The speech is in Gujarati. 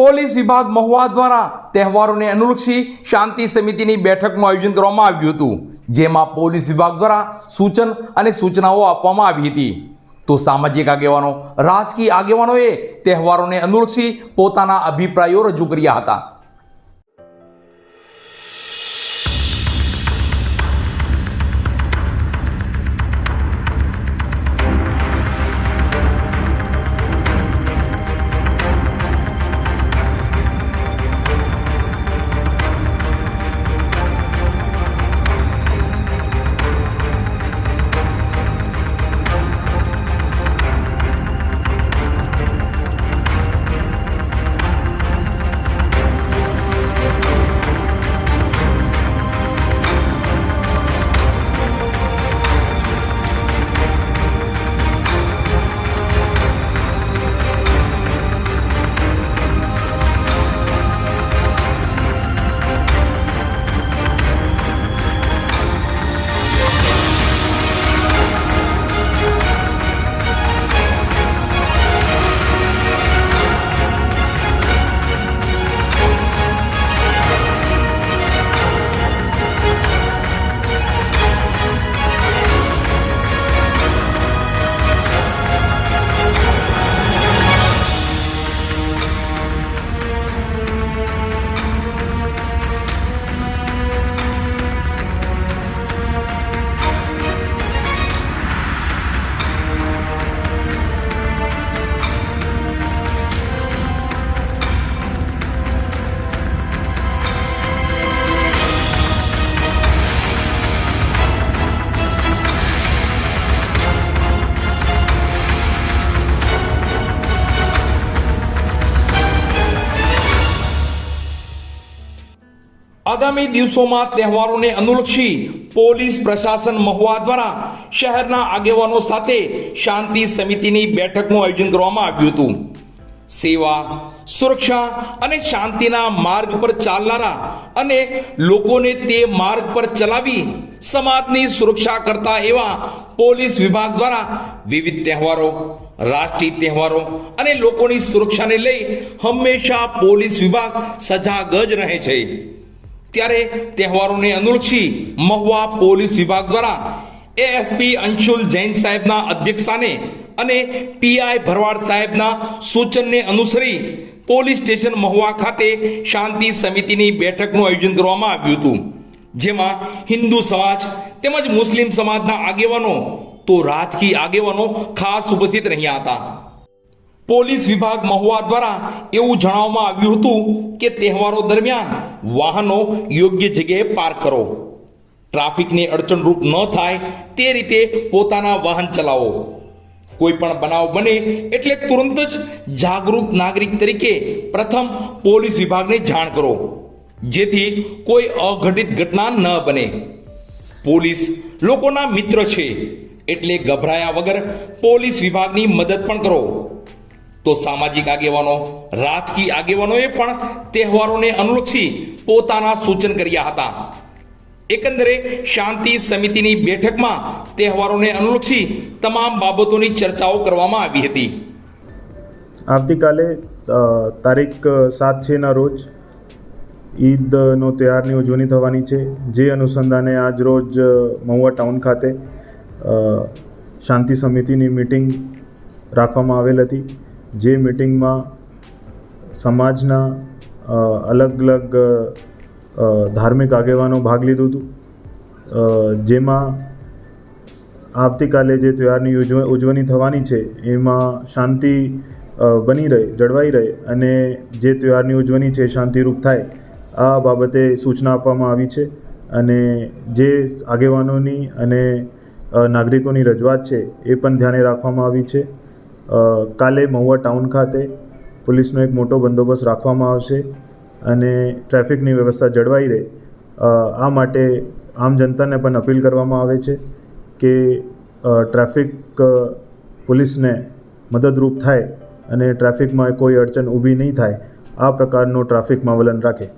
પોલીસ વિભાગ મહુવા દ્વારા તહેવારોને અનુલક્ષી શાંતિ સમિતિની બેઠકનું આયોજન કરવામાં આવ્યું હતું, જેમાં પોલીસ વિભાગ દ્વારા સૂચન અને સૂચનાઓ આપવામાં આવી હતી. તો સામાજિક આગેવાનો, રાજકીય આગેવાનોએ તહેવારોને અનુલક્ષી પોતાના અભિપ્રાયો રજૂ કર્યા હતા. આગામી દિવસોમાં તહેવારોને અનુલક્ષી પોલીસ પ્રશાસન મહુવા દ્વારા શહેરના આગેવાનો સાથે શાંતિ સમિતિની બેઠકનું આયોજન કરવામાં આવ્યું હતું. સેવા, સુરક્ષા અને શાંતિના માર્ગ પર ચાલનારા અને લોકોને તે માર્ગ પર ચલાવી સમાજની સુરક્ષા કરતા એવા પોલીસ વિભાગ દ્વારા વિવિધ તહેવારો, રાષ્ટ્રીય તહેવારો અને લોકોની સુરક્ષાને લઈ હંમેશા પોલીસ વિભાગ સજાગ જ રહે છે. ત્યારે તહેવારોને અનુલક્ષી મહુવા પોલીસ વિભાગ દ્વારા એએસપી અંશુલ જૈન સાહેબના અધ્યક્ષસ્થાને અને પીઆઈ ભરવાડ સાહેબના સૂચનને અનુસરી પોલીસ સ્ટેશન મહુવા ખાતે શાંતિ સમિતિની બેઠકનું આયોજન કરવામાં આવ્યું હતું. જેમાં હિન્દુ સમાજ તેમજ મુસ્લિમ સમાજના આગેવાનો, તો રાજકીય આગેવાનો ખાસ ઉપસ્થિત રહ્યા હતા. પોલીસ વિભાગ મહુવા દ્વારા એવું જણાવવામાં આવ્યું હતું કે તહેવારો દરમિયાન વાહનો યોગ્ય જગ્યાએ પાર્ક કરો. ટ્રાફિકને અડચણરૂપ ન થાય તે રીતે પોતાના વાહન ચલાવો. કોઈ પણ બનાવ બને એટલે તુરંત જ જાગૃત નાગરિક તરીકે પ્રથમ પોલીસ વિભાગને જાણ કરો, જેથી કોઈ અઘટિત ઘટના ન બને. પોલીસ લોકોના મિત્ર છે એટલે ગભરાયા વગર પોલીસ વિભાગની મદદ પણ કરો. તો સામાજિક આગેવાનો, રાજકીય આગેવાનોએ પણ તહેવારોને અનુલક્ષી પોતાના સૂચન કર્યા હતા. એકંદરે શાંતિ સમિતિની બેઠકમાં તહેવારોને અનુલક્ષી તમામ બાબતોની ચર્ચાઓ કરવામાં આવી હતી. આવતીકાલે તારીખ સાત છેના રોજ ઈદનો તહેવારની ઉજવણી થવાની છે. જે અનુસંધાને આજ રોજ મહુવા ટાઉન ખાતે શાંતિ સમિતિની મિટિંગ રાખવામાં આવેલ હતી. જે મિટિંગમાં સમાજના અલગ અલગ ધાર્મિક આગેવાનો ભાગ લીધું હતું. જેમાં આવતીકાલે જે તહેવારની ઉજવ, ઉજવણી થવાની છે, એમાં શાંતિ બની રહે, જળવાઈ રહે અને જે તહેવારની ઉજવણી છે, શાંતિરૂપ થાય, આ બાબતે સૂચના આપવામાં આવી છે. અને જે આગેવાનોની અને નાગરિકોની રજૂઆત છે, એ પણ ધ્યાને રાખવામાં આવી છે. કાલે મહુવા ટાઉન ખાતે પોલીસનો એક મોટો બંદોબસ્ત રાખવામાં આવશે અને ટ્રાફિકની વ્યવસ્થા જળવાઈ રહે. આ માટે આમ જનતાને પણ અપીલ કરવામાં આવે છે કે ટ્રાફિક પોલીસને મદદરૂપ થાય અને ટ્રાફિકમાં કોઈ અડચણ ઊભી નહીં થાય. આ પ્રકારનું ટ્રાફિકમાં વલણ રાખે.